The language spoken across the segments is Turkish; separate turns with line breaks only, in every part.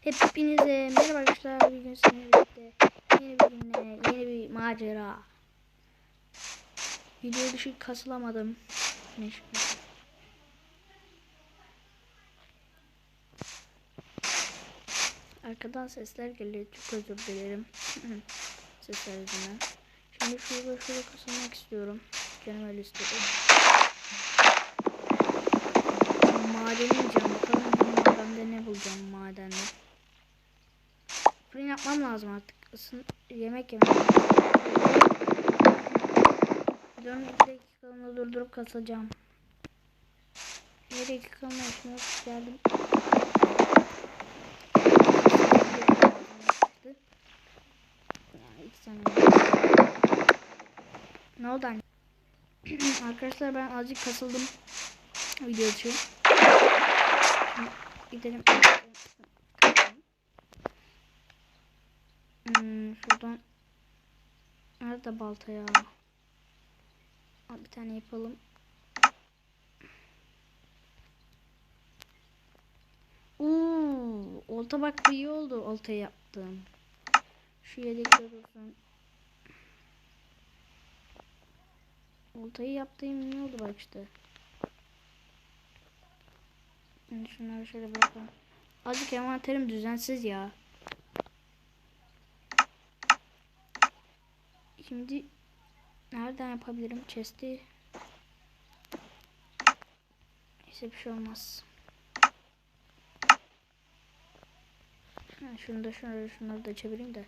Hepinize merhaba arkadaşlar. Bugün sizinle yeni bir günle yeni bir macera. Video dışı kasılamadım. Meşgul. Arkadan sesler geliyor. Çok özür dilerim. sesler yüzünden. Şimdi şurada şurada kasılmak istiyorum. Canım öyle istiyor. Madeni yiyeceğim. Yapmam lazım artık. Isın, yemek lazım. Videonun 2 dakikalığında durdurup kasacağım. 1 dakikalığına içine geldim. Yani 2 saniye. Ne oldu? Arkadaşlar ben azıcık kasıldım video için. Gidelim. Hmm, şuradan nerede balta ya? Al, bir tane yapalım. Uuu, olta bak iyi oldu oltayı yaptım. Şu yedekler olsun. Oltayı yaptığım ne oldu bak işte. Şimdi şunları şöyle bırakalım. Azıcık envanterim düzensiz ya. Şimdi nereden yapabilirim chest'i? Neyse bir şey olmaz. Ha, şunu da şunları şunları da çevireyim de.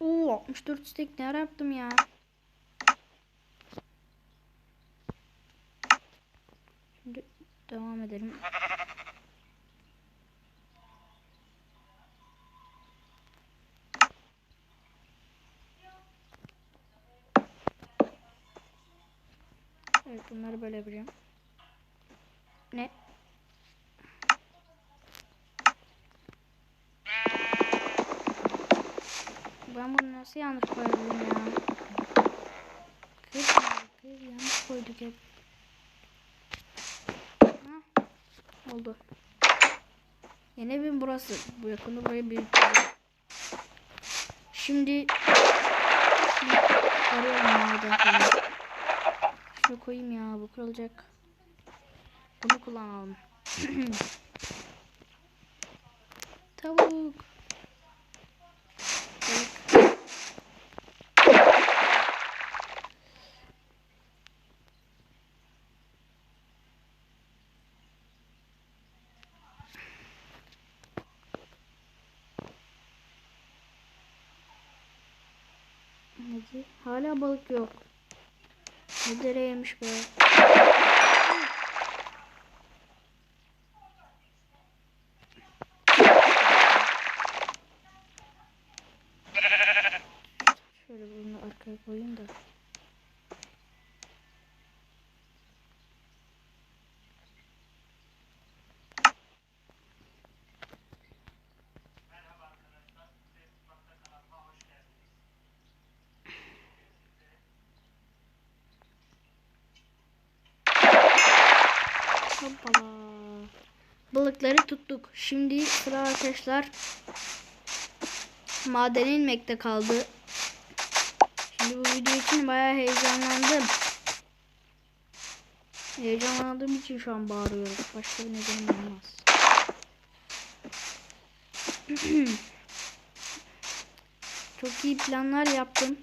Oo 64 stack ne yaptım ya? Şimdi devam edelim. Evet bunları böyle yapacağım. Ne? Ben bunu nasıl yanlış koydum ya? Kır, kır yanlış koyduk hep. Hah, oldu. Yeni evim burası. Bu yakında burayı büyüteceğim. Şimdi arıyorum maden falan. Şunu koyayım ya bu kırılacak. Bunu kullanalım. Tavuk. Balık. Hadi. Hala balık yok. Ne dereymiş be. Şöyle bunu arkaya koyayım da. Hoppala. Balıkları tuttuk. Şimdi sıra arkadaşlar madene inmekte kaldı. Şimdi bu video için bayağı heyecanlandım. Heyecanlandığım için şu an bağırıyorum. Başka bir nedenim olmaz. Çok iyi planlar yaptım.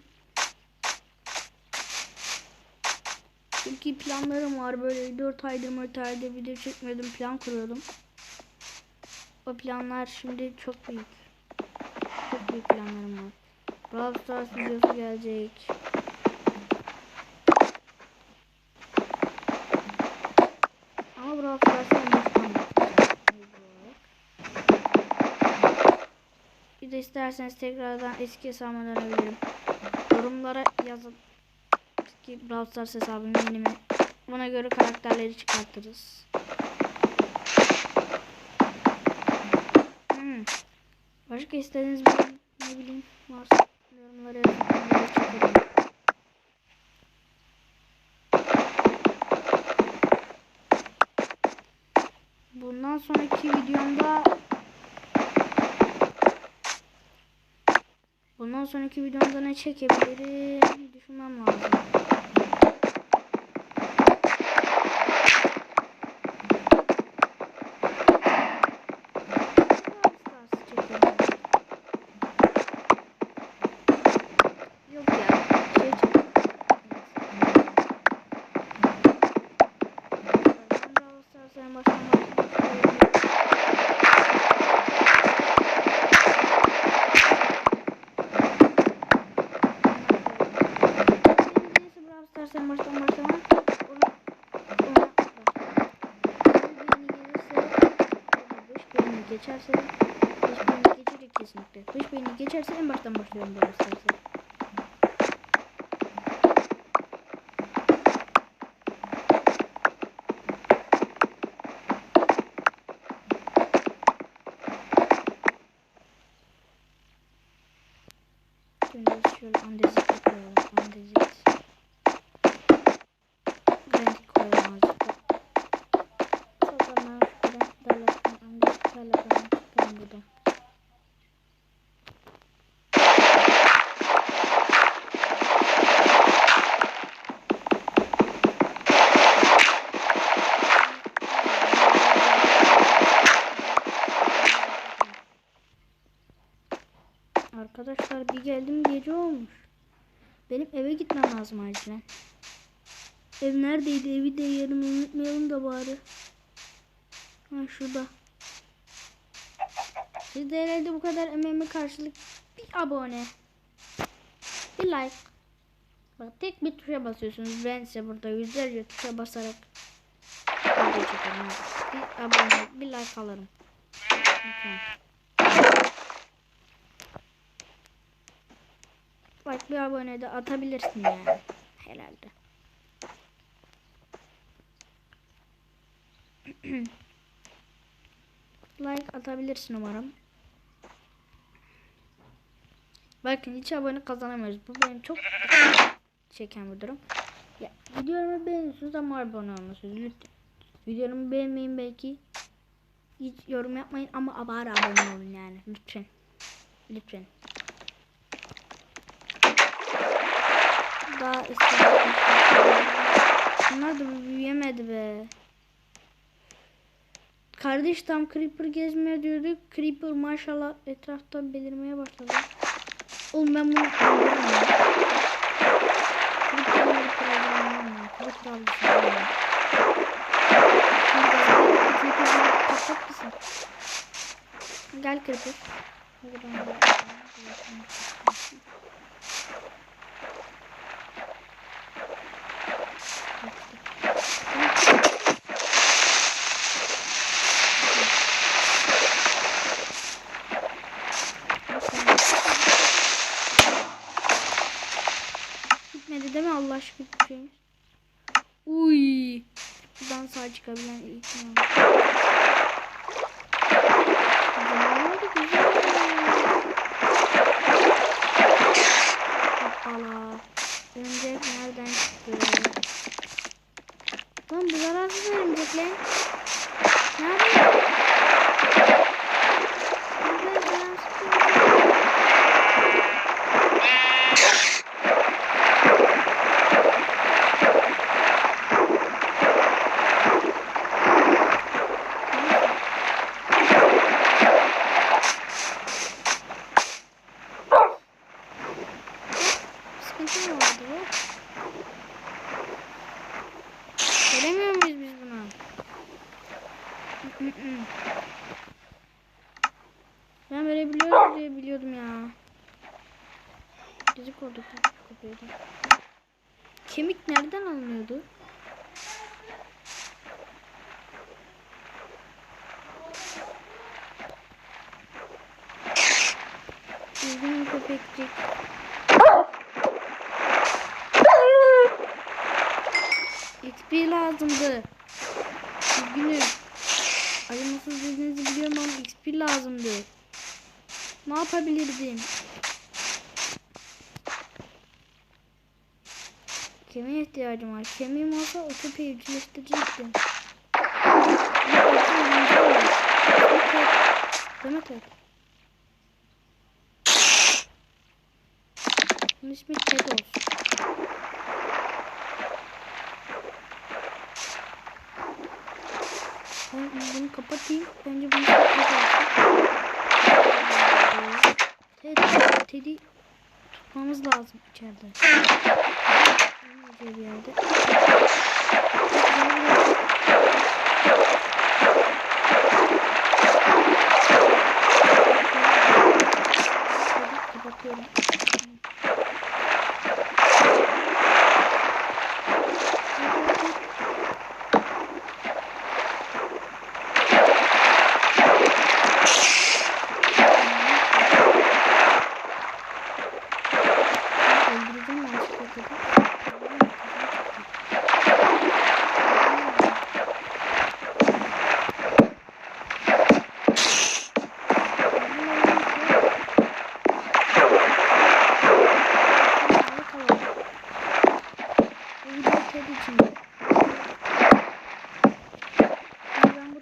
İyi planlarım var. Böyle 4 aydır 4 aydır video çekmiyordum. Plan kuruyordum. O planlar şimdi çok büyük. Çok büyük planlarım var. Brawl Stars videosu gelecek. Ama Brawl unutmam. Bir de isterseniz tekrardan eski hesabıma dönebilirim. Yorumlara yazın. Eski Brawl Stars hesabım yeni mi? Buna göre karakterleri çıkartırız. Hmm. Başka istediğiniz bir ne bileyim varsa yorumlara yazın. Bundan sonraki videomda Bundan sonraki videomda ne çekebilirim düşünmem lazım. Yok ya. Şey çekelim. Ben Brawl Stars'a en baştan başlayayım. Neyse Brawl Stars'a en baştan başlamam. Ona, ona Bir beğeni gelirse, beş beğeni geçerse, beş beğeni geçecek kesinlikle. Beş beğeni geçerse en baştan başlıyorum Brawl Stars'a. Şimdi şöyle andezit Arkadaşlar bir geldim gece olmuş. Benim eve gitmem lazım acilen. Ev neredeydi? Evi de yarım unutmayalım da bari. Ha şurada. Siz de herhalde bu kadar emeğime karşılık bir abone. Bir like. Bak tek bir tuşa basıyorsunuz. Ben size burada yüzlerce tuşa basarak. Bir abone, bir like alırım. Lütfen. Bak bir abone de atabilirsin yani. Herhalde. like atabilirsin umarım. Bakın hiç abone kazanamıyoruz. Bu benim çok çeken bir durum. Ya, videomu beğeniyorsunuz ama abone olmuyorsunuz. Lütfen. Videomu beğenmeyin belki. Hiç yorum yapmayın ama bari abone olun yani. Lütfen. Lütfen. Daha istedim. Bunlar da büyüyemedi be. Kardeş tam Creeper gezmeye diyorduk. Creeper maşallah etrafta belirmeye başladı. Oğlum ben bunu mısın? Gel Creeper. Hoppala. Örümcek nereden çıktı? Lan bu zararsız örümcek lan. Nerede? Nerede zararsız örümcek? Mı oldu? Göremiyor muyuz biz bunu? ben verebiliyoruz diye biliyordum ya. Gıcık olduk kopyaydı. Kemik nereden alınıyordu? Üzgünüm köpekçik. XP lazımdı. Üzgünüm. Acımasız dediğinizi biliyorum ama XP lazımdı. Ne yapabilirdim? Kemiğe ihtiyacım var. Kemiğim olsa o köpeği o köpeği Demeter. Bunun ismi Ted olsun. Ben bunu kapatayım. Bence bunu kapatayım. Ted, Ted'i tutmamız lazım içeride. Bir yerde. Kapatıyorum.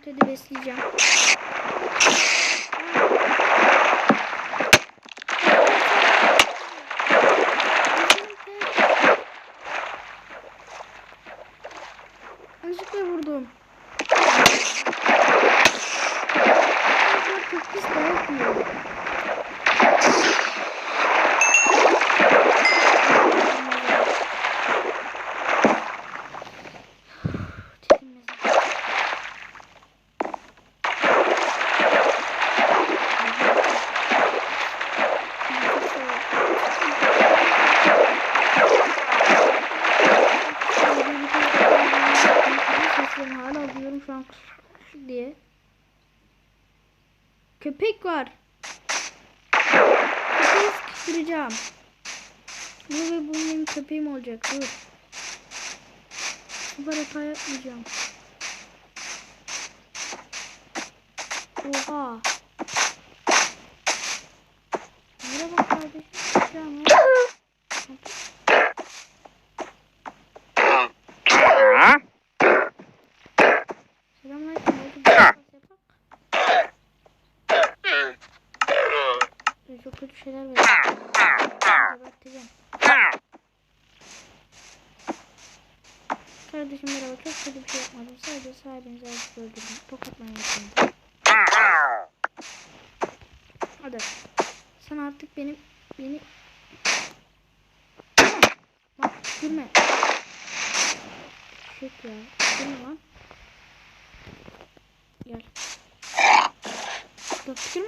Ben bu tedi besleyeceğim. Yanlışlıkla vurdum. Çok pis dayak yiyor. Tekin mezar. Seslerini hala duyuyorum şu an diye. Köpek var. Köpeği sıkıştıracağım. Bu ve bu benim köpeğim olacak. Dur. Bu kadar hata yapmayacağım. Oha. Merhaba kardeşim. Selam. Selamünaleyküm. Ee, Çok kötü şeyler veriyor. Geberteceğim. Kardeşim merhaba. Çok kötü bir şey yapmadım. Sadece sahibinizi azıcık öldürdüm. Tokatmayın yapayım. Hadi. Sen artık benim beni Bak tükürme. Şık ya. Tükürme lan. Gel. Bak tükürme.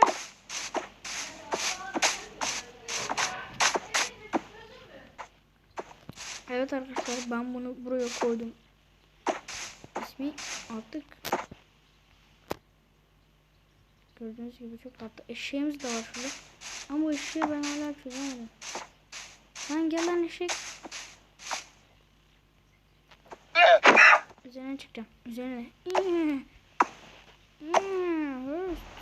Evet arkadaşlar ben bunu buraya koydum. İsmi artık gördüğünüz gibi çok tatlı. Eşeğimiz de var şurada. Ama eşeği ben hala çözemedim. Lan gel lan eşek. Üzerine çıkacağım. Üzerine.